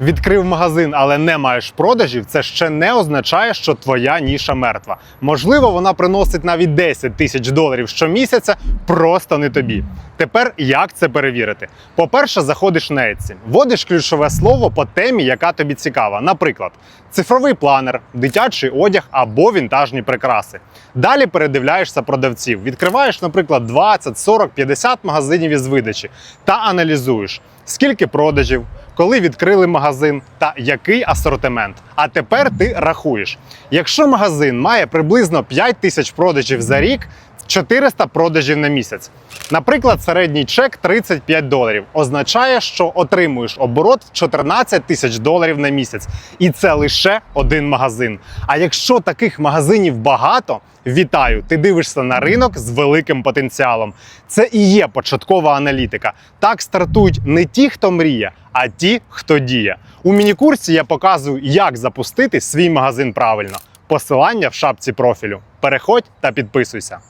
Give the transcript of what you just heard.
Відкрив магазин, але не маєш продажів, це ще не означає, що твоя ніша мертва. Можливо, вона приносить навіть 10 тисяч доларів щомісяця, просто не тобі. Тепер як це перевірити? По-перше, заходиш на Etsy, вводиш ключове слово по темі, яка тобі цікава. Наприклад, цифровий планер, дитячий одяг або вінтажні прикраси. Далі передивляєшся продавців, відкриваєш, наприклад, 20, 40, 50 магазинів із видачі та аналізуєш, скільки продажів, коли відкрили магазин та який асортимент. А тепер ти рахуєш. Якщо магазин має приблизно 5 тисяч продажів за рік, 400 продажів на місяць. Наприклад, середній чек 35 доларів означає, що отримуєш оборот в 14 тисяч доларів на місяць. І це лише один магазин. А якщо таких магазинів багато, вітаю! Ти дивишся на ринок з великим потенціалом. Це і є початкова аналітика. Так стартують не ті, хто мріє, а ті, хто діє. У міні-курсі я показую, як запустити свій магазин правильно. Посилання в шапці профілю. Переходь та підписуйся.